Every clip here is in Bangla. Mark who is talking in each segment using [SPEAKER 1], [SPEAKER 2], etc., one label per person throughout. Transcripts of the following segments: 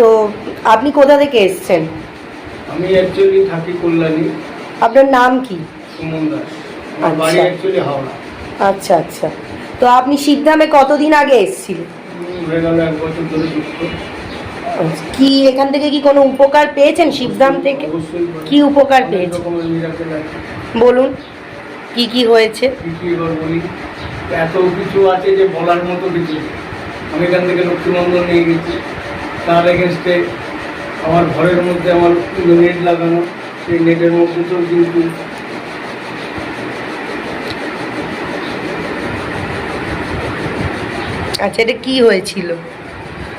[SPEAKER 1] তো আপনি কোথা থেকে এসছেন?
[SPEAKER 2] আমি অ্যাকচুয়ালি থাকি কল্যাণী।
[SPEAKER 1] আপনার নাম কি?
[SPEAKER 2] সুমন দাস। আমার বাড়ি
[SPEAKER 1] আচ্ছা।
[SPEAKER 2] অ্যাকচুয়ালি হাওড়া।
[SPEAKER 1] আচ্ছা আচ্ছা। তো আপনি শিবধামে কতদিন আগে এসেছিলেন?
[SPEAKER 2] উম, হয়ে গেল এক বছর ধরে যুক্ত
[SPEAKER 1] আচ্ছা, কি এখান থেকে কি কোনো উপকার পেয়েছেন শিবধাম থেকে?
[SPEAKER 2] অবশ্যই
[SPEAKER 1] কি উপকার
[SPEAKER 2] অনেক
[SPEAKER 1] পেয়েছেন?
[SPEAKER 2] রকমের miracle আছে।
[SPEAKER 1] বলুন কি কি হয়েছে?
[SPEAKER 2] কি কি এবার বলি? এত কিছু আছে যে বলার মতো কিছু আমি এখান থেকে নিয়ে গেছি। তার এগেনস্টে আমার ঘরের মধ্যে আমার নেট লাগানো সেই নেটের মধ্যে তো কিন্তু
[SPEAKER 1] আচ্ছা এটা কি হয়েছিল?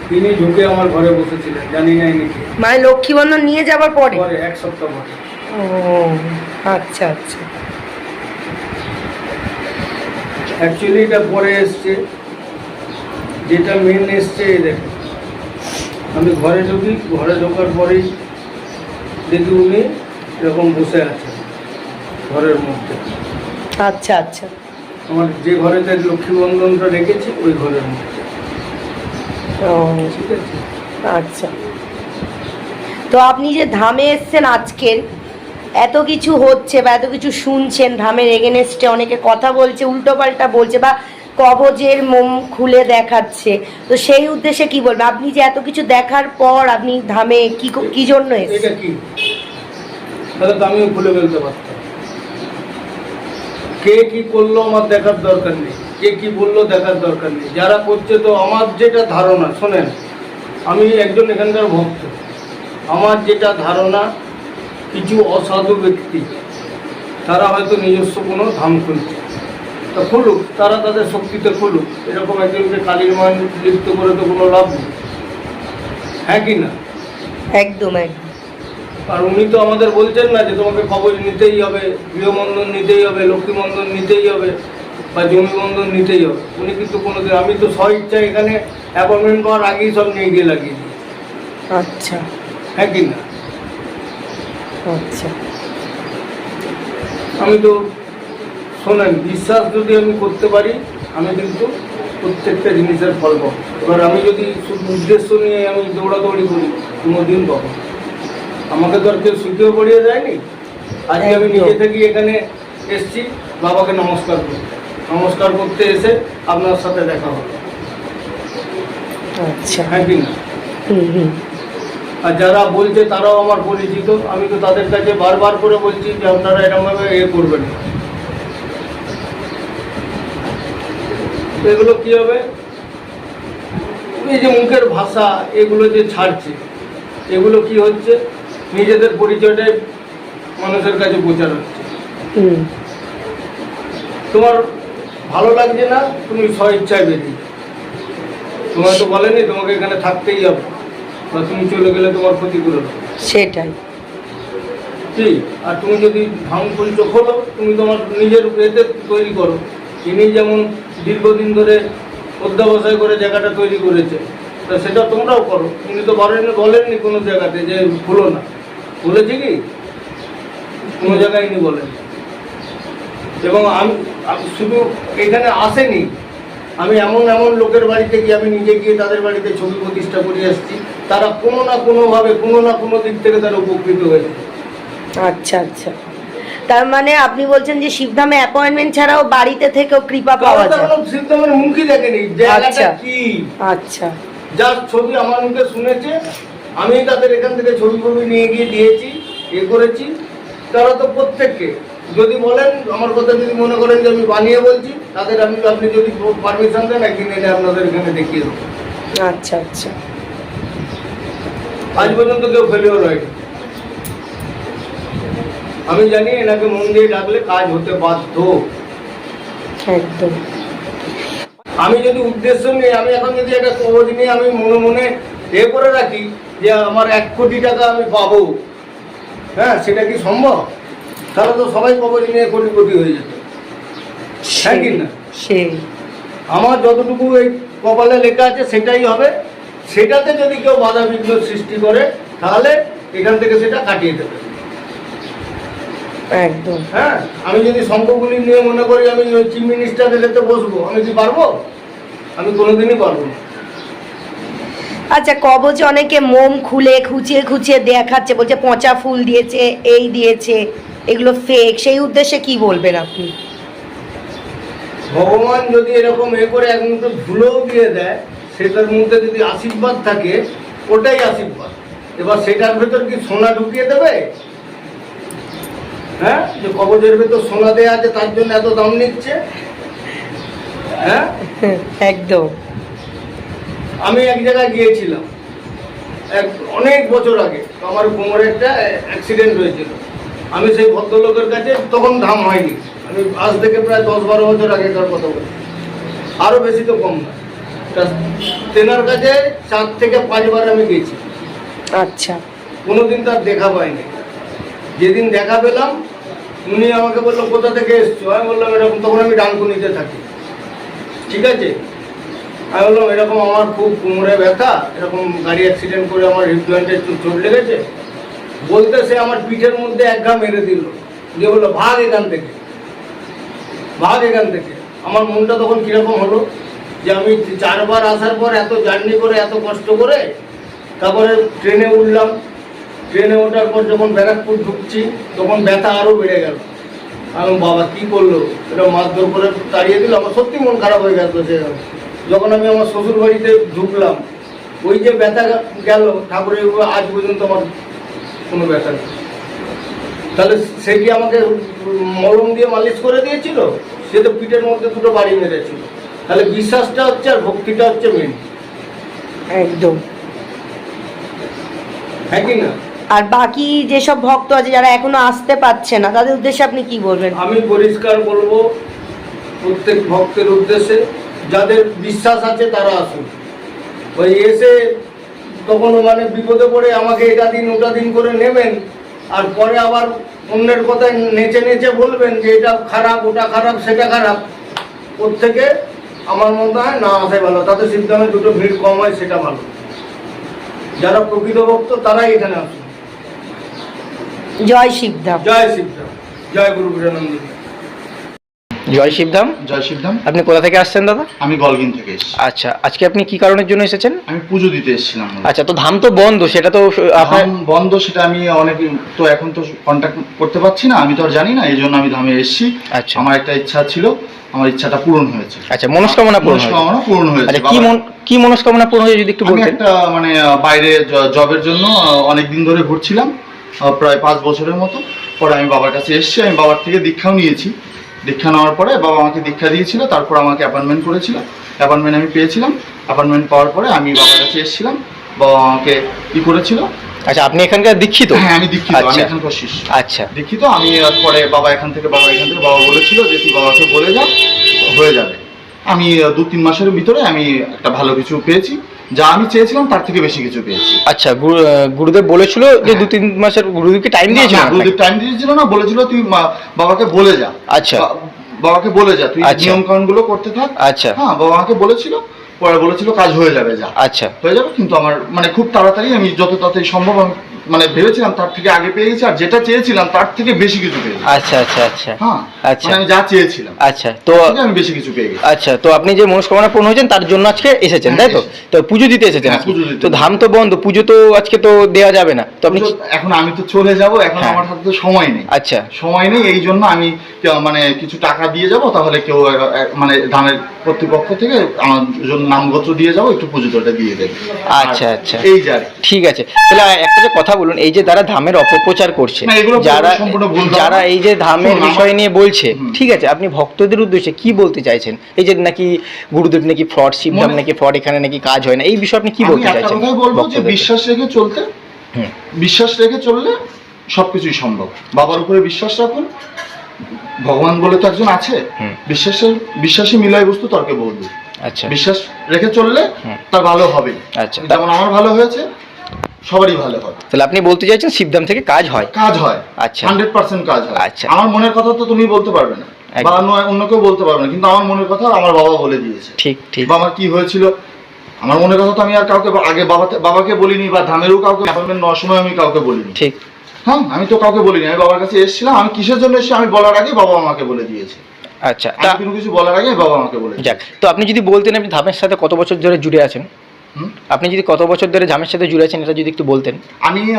[SPEAKER 2] তিনি ঢুকে আমার ঘরে বসেছিলেন জানি না নাকি।
[SPEAKER 1] মানে লক্ষ্মীবন্ধন নিয়ে যাবার পরে?
[SPEAKER 2] এক সপ্তাহ পরে।
[SPEAKER 1] ও আচ্ছা আচ্ছা।
[SPEAKER 2] অ্যাকচুয়ালি এটা পরে এসছে। যেটা মেন এসছে দেখো। আমি ঘরে ঢুকি ঘরে ঢোকার পরেই দেখি উনি এরকম বসে আছেন ঘরের মধ্যে।
[SPEAKER 1] আচ্ছা আচ্ছা।
[SPEAKER 2] আমার যে ঘরেতে লক্ষ্মী বন্ধনটা রেখেছি ওই ঘরের মধ্যে।
[SPEAKER 1] ও।
[SPEAKER 2] ঠিক আছে?
[SPEAKER 1] আচ্ছা। তো আপনি যে ধামে এসছেন আজকের এত কিছু হচ্ছে বা এত কিছু শুনছেন ধামের এগেনেস্টে অনেকে কথা বলছে উল্টোপাল্টা বলছে বা কবজের মোম খুলে দেখাচ্ছে। তো সেই উদ্দেশ্যে কি বলবেন আপনি যে এত কিছু দেখার পর আপনি ধামে কি কি জন্য
[SPEAKER 2] এটা কি? তাহলে তো আমিও খুলে ফেলতে পারতাম। কে কি করল আমার দেখার দরকার নেই। কে কি বলল দেখার দরকার নেই। যারা করছে তো আমার যেটা ধারণা শোনেন আমি একজন এখানকার ভক্ত। আমার যেটা ধারণা কিছু অসাধু ব্যক্তি তারা হয়তো নিজস্ব কোনো ধাম খুলছে। তা খুলুক তারা তাদের শক্তিতে খুলুক। এরকম একজনকে কালীর মান লিপ্ত করে তো কোনো লাভ নেই। হ্যাঁ কি না?
[SPEAKER 1] একদম একদম।
[SPEAKER 2] আর উনি তো আমাদের বলছেন না যে তোমাকে কবজ নিতেই হবে গৃহবন্ধন নিতেই হবে লক্ষ্মী বন্ধন নিতেই হবে বা জমি বন্ধন নিতেই হবে। উনি কিন্তু কোনোদিন আমি তো স্ব ইচ্ছায় এখানে অ্যাপয়েন্টমেন্ট পাওয়ার আগেই সব নিয়ে গিয়ে লাগিয়ে দিই।
[SPEAKER 1] আচ্ছা।
[SPEAKER 2] হ্যাঁ কি না?
[SPEAKER 1] আচ্ছা।
[SPEAKER 2] আমি তো শোনেন বিশ্বাস যদি আমি করতে পারি আমি কিন্তু প্রত্যেকটা জিনিসের ফল পাবো। এবার আমি যদি শুধু উদ্দেশ্য নিয়ে আমি দৌড়াদৌড়ি করি কোনো দিন পাবো আমাকে তো আর কেউ শিখেও পড়িয়ে দেয়নি। আজকে আমি নিজে থেকে এখানে এসছি বাবাকে নমস্কার করি নমস্কার করতে এসে আপনার সাথে দেখা হলো
[SPEAKER 1] আচ্ছা।
[SPEAKER 2] হ্যাঁ কি না? আর যারা বলছে তারাও আমার পরিচিত। আমি তো তাদের কাছে বারবার করে বলছি যে আপনারা এরকমভাবে এ করবেন না। তো এগুলো কি হবে? এই যে মুখের ভাষা এগুলো যে ছাড়ছে এগুলো কি হচ্ছে? নিজেদের পরিচয়টাই মানুষের কাছে প্রচার হচ্ছে। তোমার ভালো লাগছে না? তুমি স্ব ইচ্ছায় বেরিয়ে। তোমার তো বলেনি তোমাকে এখানে থাকতেই হবে। বা তুমি চলে গেলে তোমার ক্ষতি করে
[SPEAKER 1] সেটাই।
[SPEAKER 2] ঠিক আর তুমি যদি ধাম খুলছো হলো তুমি তোমার নিজের এতে তৈরি করো। তিনি যেমন দীর্ঘদিন ধরে অধ্যাবসায় করে জায়গাটা তৈরি করেছে, তা সেটা তোমরাও করো। উনি তো বলেন বলেননি কোনো জায়গাতে যে খুলো না। বলেছে কি? কোনো জায়গায় নি বলেন। এবং আমি শুধু এখানে আসেনি। আমি এমন এমন লোকের বাড়িতে গিয়ে আমি নিজে গিয়ে তাদের বাড়িতে ছবি প্রতিষ্ঠা করে আসছি তারা কোনো না কোনোভাবে কোনো না কোনো দিক থেকে তারা উপকৃত হয়েছে।
[SPEAKER 1] আচ্ছা আচ্ছা। তার মানে আপনি বলছেন যে শিবধামে অ্যাপয়েন্টমেন্ট ছাড়াও বাড়িতে থেকেও কৃপা পাওয়া যায়।
[SPEAKER 2] সিদ্ধামের মুখই দেখেনি
[SPEAKER 1] আচ্ছা।
[SPEAKER 2] কি?
[SPEAKER 1] আচ্ছা।
[SPEAKER 2] যার ছবি আমার মুখে শুনেছে আমি তাদের এখান থেকে ছবি ছবি নিয়ে গিয়ে দিয়েছি এ করেছি। তারা তো প্রত্যেককে যদি বলেন আমার কথা যদি মনে করেন যে আমি বানিয়ে বলছি তাদের আমি আপনি যদি পারমিশন দেন একদিন এনে আপনাদের এখানে দেখিয়ে দেবো।
[SPEAKER 1] আচ্ছা আচ্ছা।
[SPEAKER 2] আজ পর্যন্ত কেউ ফেলিওর হয়নি। আমি জানি এনাকে মন দিয়ে ডাকলে কাজ হতে বাধ্য।
[SPEAKER 1] একদম।
[SPEAKER 2] আমি যদি উদ্দেশ্য নিয়ে আমি এখন যদি একটা কবজ নিয়ে আমি মনে মনে এ করে রাখি যে আমার এক কোটি টাকা আমি পাবো হ্যাঁ সেটা কি সম্ভব? তাহলে তো সবাই কবজ নিয়ে কোটি কোটি হয়ে যেত। হ্যাঁ কি না? আমার যতটুকু এই কপালে লেখা আছে সেটাই হবে। সেটাতে যদি কেউ বাধা বিঘ্ন সৃষ্টি করে তাহলে এখান থেকে সেটা কাটিয়ে দেবে।
[SPEAKER 1] একদম।
[SPEAKER 2] হ্যাঁ আমি যদি শঙ্কগুলি নিয়ে মনে করি আমি চিফ মিনিস্টার এলেতে বসবো। আমি কি পারব? আমি কোনোদিনই পারব না।
[SPEAKER 1] আচ্ছা কবচে অনেকে মোম খুলে খুঁচিয়ে খুঁচিয়ে দেখাচ্ছে বলছে পচা ফুল দিয়েছে এই দিয়েছে এগুলো ফেক সেই উদ্দেশ্যে কি বলবেন আপনি?
[SPEAKER 2] ভগবান যদি এরকম এ করে এক মুঠো ধুলোও দিয়ে দেয় সেটার মধ্যে যদি আশীর্বাদ থাকে ওটাই আশীর্বাদ। এবার সেটার ভেতর কি সোনা ঢুকিয়ে দেবে? হ্যাঁ? যে কবজের ভেতর সোনা দেয়া আছে তার জন্য এত দাম নিচ্ছে? হ্যাঁ?
[SPEAKER 1] একদম।
[SPEAKER 2] আমি এক জায়গায় গিয়েছিলাম এক অনেক বছর আগে। তো আমার কোমরে একটা অ্যাক্সিডেন্ট হয়েছিল। আমি সেই ভদ্রলোকের কাছে তখন ধাম হয়নি। আমি আজ থেকে প্রায় দশ বারো বছর আগেকার কথা বলছি আরও বেশি তো কম না। তা তেনার কাছে চার থেকে পাঁচবার আমি গেছি
[SPEAKER 1] আচ্ছা।
[SPEAKER 2] কোনোদিন তার দেখা পাইনি যেদিন দেখা পেলাম উনি আমাকে বলল, কোথা থেকে এসছো? আমি বললাম, এরকম তখন আমি ডানকুনিতে থাকি। ঠিক আছে? আমি বললাম, এরকম আমার খুব কোমরে ব্যথা, এরকম গাড়ি অ্যাক্সিডেন্ট করে আমার হিপ একটু চোট লেগেছে। বলতে সে আমার পিঠের মধ্যে এক ঘা মেরে দিল। দিয়ে বলল, ভাগ এখান থেকে। ভাগ এখান থেকে। আমার মনটা তখন কীরকম হলো যে আমি চারবার আসার পর এত জার্নি করে, এত কষ্ট করে তারপরে ট্রেনে উঠলাম। ট্রেনে ওঠার পর যখন ব্যারাকপুর ঢুকছি তখন ব্যথা আরও বেড়ে গেল। আমি বাবা কি করল? এটা মারধর করে তাড়িয়ে দিল আমার সত্যি মন খারাপ হয়ে গেল সে যখন আমি আমার শ্বশুর বাড়িতে ঢুকলাম ওই যে ব্যথা গেল ঠাকুরের আজ পর্যন্ত আমার কোনো ব্যথা নেই। তাহলে সে কি আমাকে মলম দিয়ে মালিশ করে দিয়েছিল? সে তো পিঠের মধ্যে দুটো বাড়ি মেরেছিল। তাহলে বিশ্বাসটা হচ্ছে আর ভক্তিটা হচ্ছে মেন
[SPEAKER 1] একদম।
[SPEAKER 2] হ্যাঁ কি না?
[SPEAKER 1] আর বাকি যেসব ভক্ত আছে যারা এখনও আসতে পারছে না, তাদের উদ্দেশ্যে আপনি কি বলবেন?
[SPEAKER 2] আমি পরিষ্কার বলব, প্রত্যেক ভক্তের উদ্দেশ্যে যাদের বিশ্বাস আছে তারা আসুন। ওই এসে তখন মানে বিপদে পড়ে আমাকে এটা দিন, ওটা দিন করে নেবেন, আর পরে আবার অন্যের কথায় নেচে নেচে বলবেন যে এটা খারাপ, ওটা খারাপ, সেটা খারাপ। ওর থেকে আমার মনে হয় না আসাই ভালো, তাতে সিদ্ধামে দুটো ভিড় কম হয়, সেটা ভালো। যারা প্রকৃত ভক্ত তারাই এখানে আসুন।
[SPEAKER 1] জয় শিবধাম।
[SPEAKER 2] জয় সিদ্ধাম জয় গুরু বীরানন্দ
[SPEAKER 3] জয় শিবধাম?
[SPEAKER 4] জয় শিবধাম।
[SPEAKER 3] আপনি কোথা থেকে আসছেন দাদা?
[SPEAKER 4] আমি গলগিন থেকে এসেছি।
[SPEAKER 3] আচ্ছা আজকে আপনি কি কারণের জন্য এসেছেন?
[SPEAKER 4] আমি পুজো দিতে এসেছিলাম
[SPEAKER 3] আচ্ছা তো ধাম তো বন্ধ সেটা তো আপনার
[SPEAKER 4] বন্ধ সেটা আমি অনেক তো এখন তো কন্ট্যাক্ট করতে পারছি না আমি তো আর জানি না এই জন্য আমি ধামে এসেছি।
[SPEAKER 3] আচ্ছা।
[SPEAKER 4] আমার একটা ইচ্ছা ছিল আমার ইচ্ছাটা পূরণ হয়েছে।
[SPEAKER 3] আচ্ছা মনস্কামনা পূরণ হয়েছে।
[SPEAKER 4] মনস্কামনা পূরণ হয়েছে
[SPEAKER 3] আচ্ছা কি মন কি মনস্কামনা পূরণ হয়েছে যদি একটু
[SPEAKER 4] আমি
[SPEAKER 3] বলতেন?
[SPEAKER 4] একটা মানে বাইরে জবের জন্য অনেক দিন ধরে ঘুরছিলাম। প্রায় পাঁচ বছরের মতো। পরে আমি বাবার কাছে এসেছি আমি বাবার থেকে দীক্ষাও নিয়েছি। দীক্ষা নেওয়ার পরে বাবা আমাকে দীক্ষা দিয়েছিল তারপর আমাকে অ্যাপয়েন্টমেন্ট করেছিল। অ্যাপয়েন্টমেন্ট আমি পেয়েছিলাম। অ্যাপয়েন্টমেন্ট পাওয়ার পরে আমি বাবার কাছে এসেছিলাম। বাবা আমাকে কি করেছিল?
[SPEAKER 3] আচ্ছা আপনি এখানকার দীক্ষিত?
[SPEAKER 4] হ্যাঁ আমি দীক্ষিত আমি
[SPEAKER 3] আচ্ছা।
[SPEAKER 4] এখানকার শিষ্য।
[SPEAKER 3] আচ্ছা।
[SPEAKER 4] দীক্ষিত আমি পরে বাবা এখান থেকে বাবা এখান থেকে বাবা বলেছিল যে তুই বাবাকে বলে যা হয়ে যাবে। আমি দু তিন মাসের ভিতরে আমি একটা ভালো কিছু পেয়েছি। যা আমি চেয়েছিলাম তার থেকে বেশি কিছু পেয়েছি।
[SPEAKER 3] আচ্ছা গুরু- গুরুদেব বলেছিল যে দু তিন মাসের গুরুদেবকে টাইম দিয়েছিল
[SPEAKER 4] গুরুদেব টাইম দিয়েছিল না বলেছিল তুই বাবাকে বলে যা।
[SPEAKER 3] আচ্ছা।
[SPEAKER 4] বাবাকে বলে যা তুই
[SPEAKER 3] আচ্ছা।
[SPEAKER 4] নিয়ম কানুনগুলো করতে থাক।
[SPEAKER 3] আচ্ছা।
[SPEAKER 4] হ্যাঁ বাবা আমাকে বলেছিল পরে বলেছিল কাজ হয়ে যাবে যা।
[SPEAKER 3] আচ্ছা।
[SPEAKER 4] হয়ে যাবে কিন্তু আমার মানে খুব তাড়াতাড়ি আমি যত তাড়াতাড়ি সম্ভব আমি মানে ভেবেছিলাম তার থেকে আগে পেয়ে গেছি আর যেটা চেয়েছিলাম তার থেকে বেশি কিছু পেয়েছি
[SPEAKER 3] আচ্ছা আচ্ছা আচ্ছা।
[SPEAKER 4] হ্যাঁ
[SPEAKER 3] আচ্ছা।
[SPEAKER 4] মানে আমি যা চেয়েছিলাম
[SPEAKER 3] আচ্ছা তো
[SPEAKER 4] আমি বেশি কিছু পেয়ে গেছি।
[SPEAKER 3] আচ্ছা তো আপনি যে মনস্কামনা পূর্ণ হয়েছেন তার জন্য আজকে এসেছেন তাই তো? তো পুজো দিতে এসেছেন
[SPEAKER 4] হ্যাঁ।
[SPEAKER 3] তো ধাম তো বন্ধ পুজো তো আজকে তো দেওয়া যাবে না। তো আপনি
[SPEAKER 4] এখন আমি তো চলে যাব এখন
[SPEAKER 3] হ্যাঁ।
[SPEAKER 4] আমার হাতে তো সময় নেই।
[SPEAKER 3] আচ্ছা।
[SPEAKER 4] সময় নেই এই জন্য আমি মানে কিছু টাকা দিয়ে যাব তাহলে কেউ মানে ধানের কর্তৃপক্ষ থেকে আমার জন্য নামগত্র দিয়ে যাব একটু পুজো তোটা দিয়ে দেবে।
[SPEAKER 3] আচ্ছা, আচ্ছা।
[SPEAKER 4] এই যা
[SPEAKER 3] ঠিক আছে। তাহলে একটা যে কথা বলুন এই যে তারা ধামের অপপ্রচার করছে যারা। যারা এই যে ধামের বিষয় নিয়ে বলছে ঠিক আছে আপনি ভক্তদের উদ্দেশ্যে কি বলতে চাইছেন এই যে নাকি গুরুদেব নাকি ফ্রড শিবধাম
[SPEAKER 4] মনে-
[SPEAKER 3] নাকি ফ্রড এখানে নাকি কাজ হয় না এই বিষয়ে আপনি কি বলতে চাইছেন?
[SPEAKER 4] বিশ্বাস রেখে চলতে বিশ্বাস রেখে চললে সবকিছুই সম্ভব বাবার উপরে বিশ্বাস রাখুন ভগবান বলে তো একজন আছে। বিশ্বাসের বিশ্বাসী মিলাই বস্তু তর্কে বলবে
[SPEAKER 3] আচ্ছা
[SPEAKER 4] বিশ্বাস রেখে চললে তার ভালো হবে
[SPEAKER 3] আচ্ছা।
[SPEAKER 4] যেমন আমার ভালো হয়েছে সবারই ভালো হবে।
[SPEAKER 3] তাহলে আপনি বলতে চাইছেন শিবধাম থেকে কাজ হয়?
[SPEAKER 4] কাজ হয়।
[SPEAKER 3] আচ্ছা।
[SPEAKER 4] হান্ড্রেড পার্সেন্ট কাজ হয়।
[SPEAKER 3] আচ্ছা।
[SPEAKER 4] আমার মনের কথা তো তুমি বলতে পারবে না। বা অন্য- অন্য কেউ বলতে পারবে না কিন্তু আমার মনের কথা আমার বাবা বলে দিয়েছে।
[SPEAKER 3] ঠিক ঠিক।
[SPEAKER 4] বা আমার কি হয়েছিল আমার মনের কথা তো আমি আর কাউকে আগে বাবা বাবাকে বলিনি বা ধামেরও কাউকে অ্যাপয়েন্টমেন্ট নেওয়ার সময় আমি কাউকে বলিনি।
[SPEAKER 3] ঠিক।
[SPEAKER 4] হ্যাঁ আমি তো কাউকে বলিনি। আমি বাবার কাছে এসেছিলাম আমি কিসের জন্য এসেছি আমি বলার আগে বাবা আমাকে বলে দিয়েছে।
[SPEAKER 3] আচ্ছা
[SPEAKER 4] কোনো কিছু বলার আগে বাবা আমাকে বলে
[SPEAKER 3] যাক তো আপনি যদি বলতেন আপনি ধামের সাথে কত বছর ধরে জুড়ে আছেন? আপনি যদি কত বছর ধরে ধামের সাথে জুড়ে আছেন এটা যদি একটু বলতেন।
[SPEAKER 4] আমি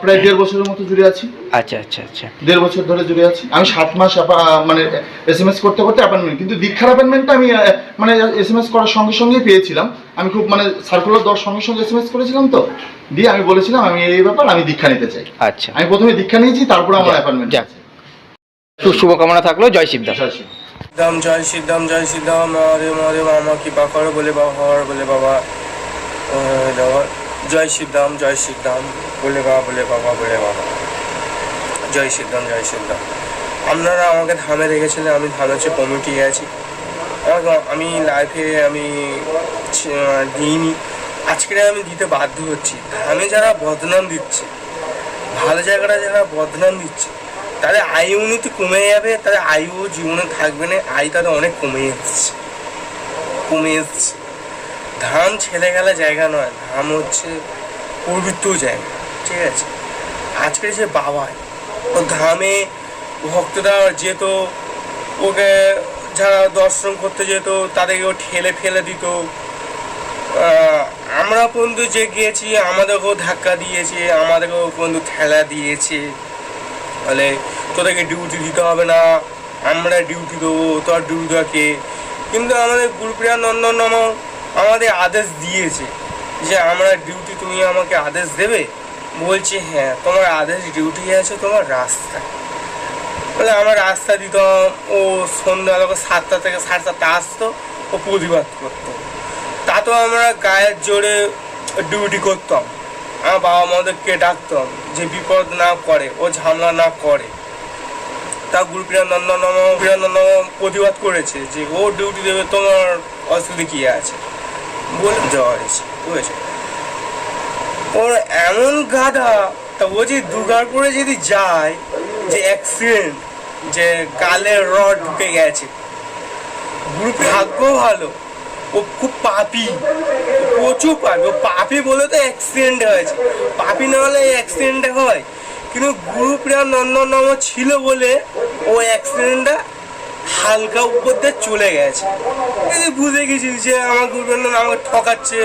[SPEAKER 4] প্রায় দেড় বছরের মতো জুড়ে আছি।
[SPEAKER 3] আচ্ছা আচ্ছা আচ্ছা।
[SPEAKER 4] দেড় বছর ধরে জুড়ে আছি। আমি সাত মাস আপা- মানে এস এম এস করতে করতে অ্যাপয়েন্টমেন্ট কিন্তু দীক্ষার অ্যাপয়েন্টমেন্টটা আমি মানে এস এম এস করার সঙ্গে সঙ্গেই পেয়েছিলাম। আমি খুব মানে সার্কুলার দেওয়ার সঙ্গে সঙ্গে এস এম এস করেছিলাম তো। দিয়ে আমি বলেছিলাম আমি এই ব্যাপার আমি দীক্ষা নিতে চাই।
[SPEAKER 3] আচ্ছা।
[SPEAKER 4] আমি প্রথমে দীক্ষা নিয়েছি তারপরে আমার অ্যাপয়েন্টমেন্ট
[SPEAKER 3] আছে। একটু শুভকামনা থাকল জয় শিবদা
[SPEAKER 5] সিদ্ধাম জয় সিদ্ধাম জয় সিদ্ধাম মহাদেব মহাদেব আমা কৃপা করো বলে বাবা হওয়ার বলে বাবা। জয় সিদ্ধাম জয় সিদ্ধাম বলে বাবা বলে বাবা বলে বাবা। জয় সিদ্ধাম জয় সিদ্ধাম আপনারা আমাকে ধামে রেখেছিলেন আমি ধামে হচ্ছে কমিটি আছি আমি লাইফে আমি দিইনি। আজকে আমি দিতে বাধ্য হচ্ছি। ধামে যারা বদনাম দিচ্ছে, ভালো জায়গাটা যারা বদনাম দিচ্ছে, তাদের আয়ু উন্নতি কমে যাবে, তাদের আয়ু জীবনে থাকবে না, আয় তাদের অনেক কমে এসছে কমে এসছে ধাম ছেলে গেলে জায়গা নয় ধাম হচ্ছে পবিত্র জায়গা, ঠিক আছে? আজকের যে বাবা ও ধামে ভক্তরা যেত, ওকে যারা দর্শন করতে যেত তাদেরকে ও ঠেলে ফেলে দিত। আমরা পর্যন্ত যে গিয়েছি, আমাদেরকেও ধাক্কা দিয়েছে, আমাদেরকেও পর্যন্ত ঠেলা দিয়েছে। বলে, তোদেরকে ডিউটি দিতে হবে না, আমরা ডিউটি দেবো, তোর ডিউটি কিন্তু আমাদের গুরুপ্রিয়া নন্দন আমাদের আদেশ দিয়েছে যে আমরা ডিউটি তুমি আমাকে আদেশ দেবে। বলছে হ্যাঁ তোমার আদেশ ডিউটি আছে, তোমার রাস্তা বলে, আমার রাস্তা দিতাম ও সন্ধ্যাবেলা সাতটা থেকে সাড়ে সাতটা আসতো, ও প্রতিবাদ করতো। তাতেও আমরা গায়ের জোরে ডিউটি করতাম। আমার বাবা মাদেরকে ডাকতাম যে বিপদ না করে ও ঝামেলা না করে। তা গুরু প্রিয়ানন্দনম প্রিয়ানন্দনম প্রতিবাদ করেছে যে, ও ডিউটি দেবে, তোমার অসুবিধা কী আছে? বলে দেওয়া হয়েছে বুঝেছে? ওর এমন গাধা, তা ও যে দুর্গাপুরে যদি যায়, যে অ্যাক্সিডেন্ট যে গালে রড ঢুকে গেছে গুরু ভাগ্য ভালো, ও খুব পাপি, প্রচুর পাপি, ও পাপি বলে তো অ্যাক্সিডেন্ট হয়েছে, পাপি না হলে অ্যাক্সিডেন্ট হয়, কিন্তু গুরু প্রিয়া নন্দনম ছিল বলে ও অ্যাক্সিডেন্টটা হালকা উপর দিয়ে চলে গেছে। এই বুঝে গেছি যে আমার গুরু প্রিয়া আমাকে ঠকাচ্ছে,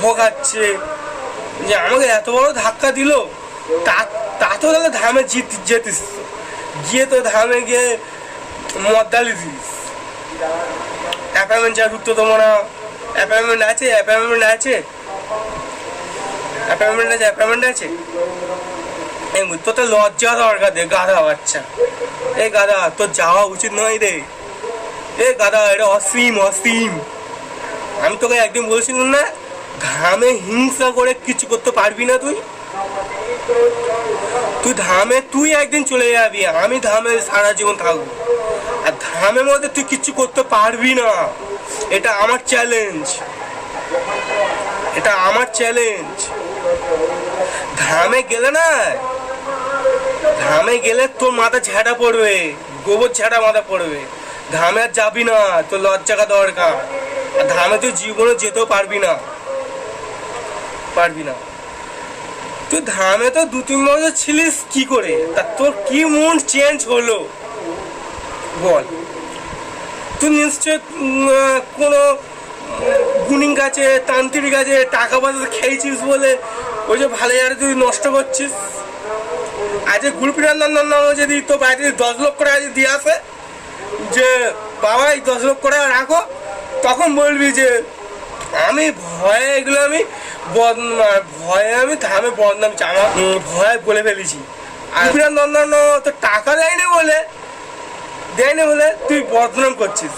[SPEAKER 5] ভোগাচ্ছে। যে আমাকে এত বড় ধাক্কা দিল, তা তা তাহলে ধামে জিত যেতিস গিয়ে তো ধামে গিয়ে মদ্দালি দিস। অ্যাপয়েন্টমেন্ট যা ঢুকতো তোমরা অ্যাপয়েন্টমেন্ট আছে অ্যাপয়েন্টমেন্ট আছে। অ্যাপয়েন্টমেন্ট আছে অ্যাপয়েন্টমেন্ট আছে। এই তো লজ্জা দরকার দে, গাধা বাচ্চা। এই গাধা তোর যাওয়া উচিত নয় রে। এ গাধা এটা অসীম অসীম। আমি তোকে একদিন বলছিলাম না ধামে হিংসা করে কিছু করতে পারবি না তুই? তুই ধামে তুই একদিন চলে যাবি, আমি ধামে সারা জীবন থাকব। আর ধামের মধ্যে তুই কিচ্ছু করতে পারবি না। এটা আমার চ্যালেঞ্জ এটা আমার চ্যালেঞ্জ ধামে গেলে না ধামে গেলে তোর মাথা ঝাঁটা পড়বে, গোবর ঝাঁটা মাথা পড়বে। ধামে আর যাবি না, তোর লজ্জাকা দরকার। আর ধামে তুই জীবনে যেতেও পারবি না। পারবি না। তুই ধামে তো দু তিন বছর ছিলিস, কি করে? তা তোর কি মন চেঞ্জ হলো? বল। তুই নিশ্চয় কোনো গুনিং গাছে, তান্ত্রিক গাছে টাকা পয়সা খেয়েছিস বলে ওই যে ভালো জায়গাটা তুই নষ্ট করছিস? আজ নাম যদি তোর বাইরে দশ লক্ষ টাকা যদি দিয়ে আসে, যে, বাবা, এই দশ লক্ষ টাকা রাখো। তখন বলবি যে, আমি ভয়ে এগুলো আমি ভয়ে আমি ধামে বদনাম জামা ভয়ে বলে ফেলেছি। আর তো টাকা দেয়নি বলে? দেয়নি বলে তুই বদনাম করছিস।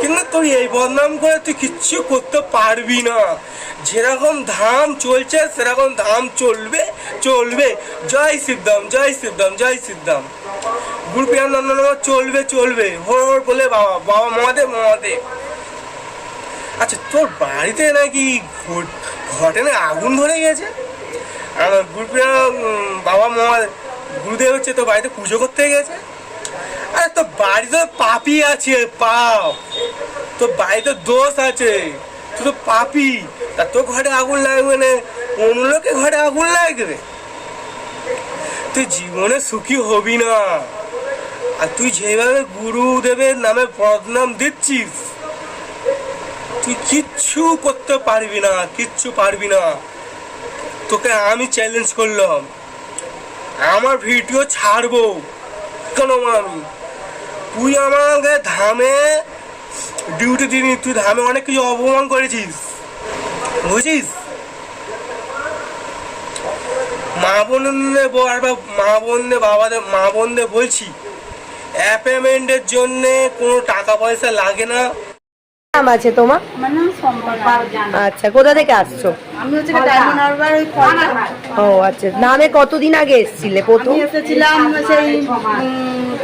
[SPEAKER 5] কিন্তু তুই এই বদনাম করে তুই কিচ্ছু করতে পারবি না। যেরকম ধাম চলছে, সেরকম ধাম চলবে চলবে। জয় সিদ্ধাম জয় সিদ্ধাম জয় সিদ্ধাম গুরু নন্দন চলবে চলবে। হর হর বলে বাবা বাবা মহাদেব মহাদেব। আচ্ছা তোর বাড়িতে নাকি ঘট- ঘটনা আগুন ধরে গেছে? আমার গুরুপ্রিয়া বাবা মা গুরুদেব হচ্ছে তোর বাড়িতে পুজো করতে গেছে? আরে, তোর বাড়িতে পাপি আছে পাপ তোর বাড়িতে দোষ আছে। তুই তো পাপি। তা তোর ঘরে আগুন লাগবে না? অন্য লোকের ঘরে আগুন লাগবে? তুই জীবনে সুখী হবি না। আর তুই যেভাবে গুরুদেবের নামে বদনাম দিচ্ছিস, তুই কিচ্ছু করতে পারবি না, কিচ্ছু পারবি না। তোকে আমি চ্যালেঞ্জ করলাম। আমার ভিডিও ছাড়বো। কেন আমি তুই আমাকে ধামে ডিউটি দিনি তুই ধামে অনেক কিছু অপমান করেছিস। বুঝিস মা বোনদের বারবার মা বোনদের বাবাদের, মা বোনদের বলছি অ্যাপয়েন্টমেন্টের জন্যে কোনো টাকা পয়সা লাগে না।
[SPEAKER 1] নাম আছে তোমার? আচ্ছা কোথা থেকে আসছো?
[SPEAKER 6] আমি হচ্ছে ডায়মন্ড হারবার ওই
[SPEAKER 1] ও আচ্ছা নামে কতদিন আগে এসেছিলে প্রথম?
[SPEAKER 6] এসেছিলাম সেই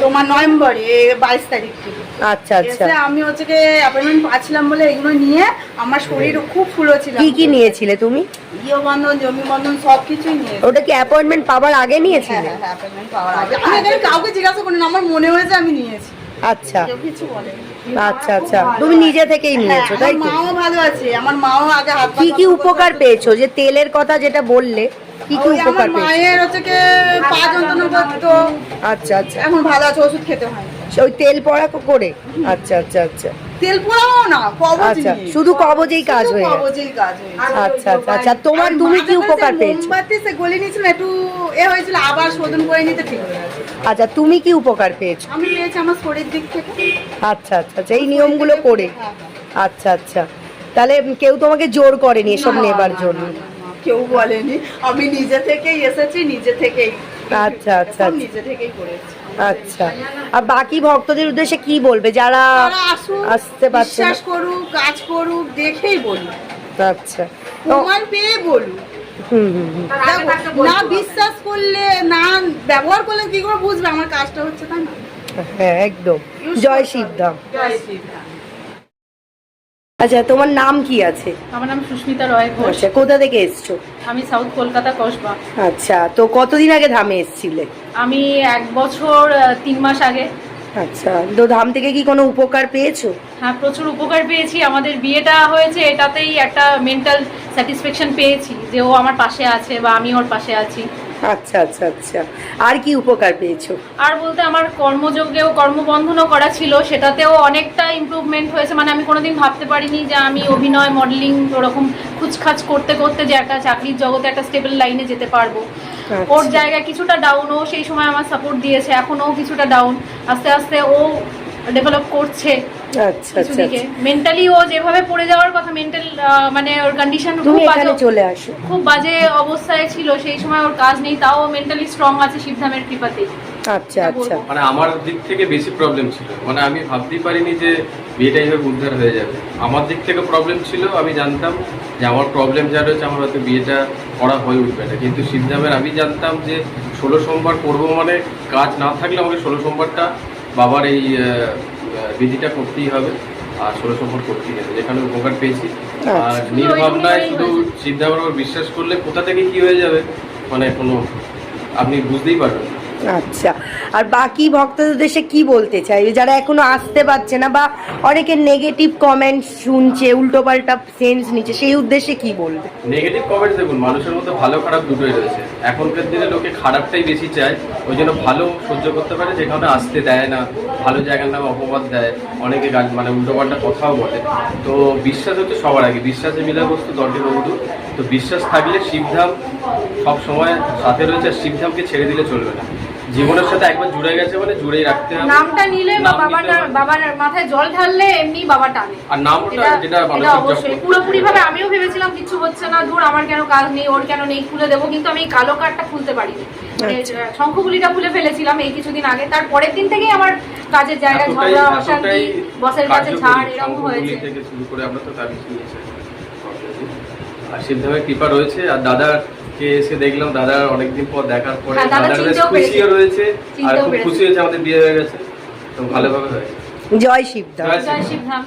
[SPEAKER 6] তোমার নভেম্বরে বাইশ তারিখ থেকে।
[SPEAKER 1] আচ্ছা আচ্ছা।
[SPEAKER 6] আমি হচ্ছে কি অ্যাপয়েন্টমেন্ট পাচ্ছিলাম বলে এগুলো নিয়ে আমার শরীর খুব ফুলো ছিল।
[SPEAKER 1] কি কি নিয়েছিলে তুমি?
[SPEAKER 6] গৃহ জমি বন্ধন সব কিছুই নিয়ে
[SPEAKER 1] ওটা কি অ্যাপয়েন্টমেন্ট পাবার আগে
[SPEAKER 6] হ্যাঁ
[SPEAKER 1] নিয়েছিলে
[SPEAKER 6] হ্যাঁ অ্যাপয়েন্টমেন্ট পাওয়ার আগে। আমি কাউকে জিজ্ঞাসা করি না আমার মনে হয়েছে আমি নিয়েছি।
[SPEAKER 1] আচ্ছা। আচ্ছা আচ্ছা। তুমি নিজে থেকেই নিয়েছো তাই
[SPEAKER 6] মাও ভালো আছে আমার মাও আগে হাত
[SPEAKER 1] কি কি উপকার পেয়েছ? যে তেলের কথা যেটা বললে কি কি উপকার পেয়েছ?
[SPEAKER 6] মায়ের হচ্ছে কি পা যন্ত্রণা করতো।
[SPEAKER 1] আচ্ছা আচ্ছা।
[SPEAKER 6] এখন ভালো আছে ওষুধ খেতে হয়।
[SPEAKER 1] ওই তেল পড়া করে? আচ্ছা আচ্ছা আচ্ছা।
[SPEAKER 6] তেল পোড়াও না কবজ।
[SPEAKER 1] আচ্ছা শুধু কবজেই কাজ হয়ে
[SPEAKER 6] কবজেই কাজ হয়ে
[SPEAKER 1] আচ্ছা আচ্ছা আচ্ছা তোমার তুমি কি উপকার
[SPEAKER 6] মাঝে
[SPEAKER 1] পেয়েছ?
[SPEAKER 6] মোমবাতি সে গলে নিয়েছিল একটু এ হয়েছিল আবার শোধন করে নিতে ঠিক
[SPEAKER 1] আচ্ছা তুমি কি উপকার পেয়েছ?
[SPEAKER 6] আমি পেয়েছি আমার শরীর দিক থেকে।
[SPEAKER 1] আচ্ছা আচ্ছা আচ্ছা এই নিয়মগুলো করে।
[SPEAKER 6] হ্যাঁ, হ্যাঁ।
[SPEAKER 1] আচ্ছা আচ্ছা তাহলে কেউ তোমাকে জোর করেনি এসব নেবার জন্য?
[SPEAKER 6] কেউ বলেনি। আমি নিজে থেকেই এসেছি নিজে থেকেই
[SPEAKER 1] আচ্ছা, আচ্ছা, আচ্ছা।
[SPEAKER 6] নিজে থেকেই করেছি।
[SPEAKER 1] আচ্ছা। আর বাকি ভক্তদের উদ্দেশ্যে কি বলবে? যারা আসতে পারছে
[SPEAKER 6] বিশ্বাস করুক কাজ করুক দেখেই বলি
[SPEAKER 1] আচ্ছা।
[SPEAKER 6] প্রমাণ পেয়ে বলুক। না বিশ্বাস করলে না ব্যবহার করলে কি করে বুঝবে? আমার কাজটা হচ্ছে তাই না?
[SPEAKER 1] হ্যাঁ একদম। জয় শিবধাম
[SPEAKER 6] জয় শ্রীরাম
[SPEAKER 1] আচ্ছা তোমার নাম কি আছে?
[SPEAKER 7] আমার নাম সুস্মিতা রয় ঘোষ।
[SPEAKER 1] আচ্ছা কোথা থেকে এসছো?
[SPEAKER 7] আমি সাউথ কলকাতা কসবা।
[SPEAKER 1] আচ্ছা তো কতদিন আগে ধামে এসছিলে?
[SPEAKER 7] আমি এক বছর তিন মাস আগে।
[SPEAKER 1] আচ্ছা তো ধাম থেকে কি কোনো উপকার পেয়েছ?
[SPEAKER 7] হ্যাঁ প্রচুর উপকার পেয়েছি। আমাদের বিয়েটা হয়েছে এটাতেই একটা মেন্টাল স্যাটিসফ্যাকশন পেয়েছি যে ও আমার পাশে আছে বা আমি ওর পাশে আছি।
[SPEAKER 1] আচ্ছা আচ্ছা আচ্ছা। আর কি উপকার পেয়েছ?
[SPEAKER 7] আর বলতে আমার কর্মযোগ্যেও কর্মবন্ধনও করা ছিল সেটাতেও অনেকটা ইমপ্রুভমেন্ট হয়েছে। মানে আমি কোনোদিন ভাবতে পারিনি যে আমি অভিনয় মডেলিং ওরকম খুচখাচ করতে করতে যে একটা চাকরির জগতে একটা স্টেবল লাইনে যেতে পারব। ওর জায়গায় কিছুটা ডাউন ও সেই সময় আমার সাপোর্ট দিয়েছে এখনও কিছুটা ডাউন আস্তে আস্তে ও ডেভেলপ করছে।
[SPEAKER 1] আচ্ছা
[SPEAKER 7] কিছু
[SPEAKER 1] আচ্ছা। আচ্ছা।
[SPEAKER 7] মেন্টালি ও যেভাবে পড়ে যাওয়ার কথা মেন্টাল মানে ওর কন্ডিশন খুব বাজে।
[SPEAKER 1] চলে আসো।
[SPEAKER 7] খুব বাজে অবস্থায় ছিল সেই সময় ওর কাজ নেই তাও মেন্টালি স্ট্রং আছে শিবধামের কৃপাতেই।
[SPEAKER 1] আচ্ছা আচ্ছা।
[SPEAKER 8] মানে আমার দিক থেকে বেশি প্রবলেম ছিল। মানে আমি ভাবতেই পারিনি যে বিয়েটা এইভাবে উদ্ধার হয়ে যাবে। আমার দিক থেকে প্রবলেম ছিল আমি জানতাম যে আমার প্রবলেম যা রয়েছে আমার হয়তো বিয়েটা করা হয়ে উঠবে না। কিন্তু সিদ্ধামের আমি জানতাম যে ষোলো সোমবার করব মানে কাজ না থাকলে আমাকে ষোলো সোমবারটা বাবার এই বিধিটা করতেই হবে আর ষোলো করতেই হবে যেখানে উপকার পেয়েছি। আর
[SPEAKER 1] আচ্ছা।
[SPEAKER 8] নির্ভাবনায়
[SPEAKER 7] শুধু
[SPEAKER 8] চিন্তা সিদ্ধামের উপর বিশ্বাস করলে কোথা থেকে কি হয়ে যাবে মানে কোনো আপনি বুঝতেই পারবেন
[SPEAKER 1] আচ্ছা। আর বাকি ভক্তদের উদ্দেশ্যে কি বলতে চাইবে যারা এখনও আসতে পারছে না বা অনেকে নেগেটিভ কমেন্ট শুনছে, উল্টোপাল্টা সেন্স নিচ্ছে, সেই উদ্দেশ্যে কি বলবে?
[SPEAKER 8] নেগেটিভ কমেন্টস দেখুন, মানুষের মধ্যে ভালো খারাপ দুটোই রয়েছে। এখনকার দিনে লোকে খারাপটাই বেশি চায়, ওই জন্য ভালো সহ্য করতে পারে, যেখানে আসতে দেয় না, ভালো জায়গার নামে অপবাদ দেয়, অনেকে গান মানে উল্টোপাল্টা কথাও বলে। তো বিশ্বাস হচ্ছে সবার আগে, বিশ্বাসে মিলা বস্তু, দণ্ডে বন্ধু তো বিশ্বাস থাকলে শিবধাম সব সময় সাথে রয়েছে, আর শিবধামকে ছেড়ে দিলে চলবে না। জীবনের সাথে একবার জুড়ে গেছে মানে জুড়েই রাখতে হবে।
[SPEAKER 7] নামটা নিলে বা
[SPEAKER 8] নাম
[SPEAKER 7] বাবার বাবার মাথায় জল ঢাললে এমনি বাবা টানে।
[SPEAKER 8] আর নামটা
[SPEAKER 7] এটা
[SPEAKER 8] যেটা
[SPEAKER 7] এটা অবশ্যই। পুরোপুরি ভাবে আমিও ভেবেছিলাম কিছু হচ্ছে না দূর আমার কেন কাজ নেই ওর কেন নেই খুলে দেবো কিন্তু আমি এই কালো কার্ডটা খুলতে পারিনি। মানে,
[SPEAKER 1] আচ্ছা।
[SPEAKER 7] শঙ্খগুলিটা খুলে ফেলেছিলাম এই কিছুদিন আগে। তার পরের দিন থেকেই আমার কাজের
[SPEAKER 8] জায়গা
[SPEAKER 7] ঝগড়া অশান্তি বসের কাছে ঝাড় এরকম হয়েছে।
[SPEAKER 8] থেকে শুরু করে আমরা তো তার। আর সিদ্ধামের কৃপা রয়েছে। আর দাদাকে এসে দেখলাম দাদার অনেকদিন পর দেখার পরে
[SPEAKER 7] হ্যাঁ, দাদা
[SPEAKER 8] খুশিও রয়েছে আর খুব খুশি হয়েছে আমাদের বিয়ে হয়ে গেছে। তো ভালোভাবে হয়েছে।
[SPEAKER 1] জয় শিবধাম
[SPEAKER 7] জয় শিবধাম।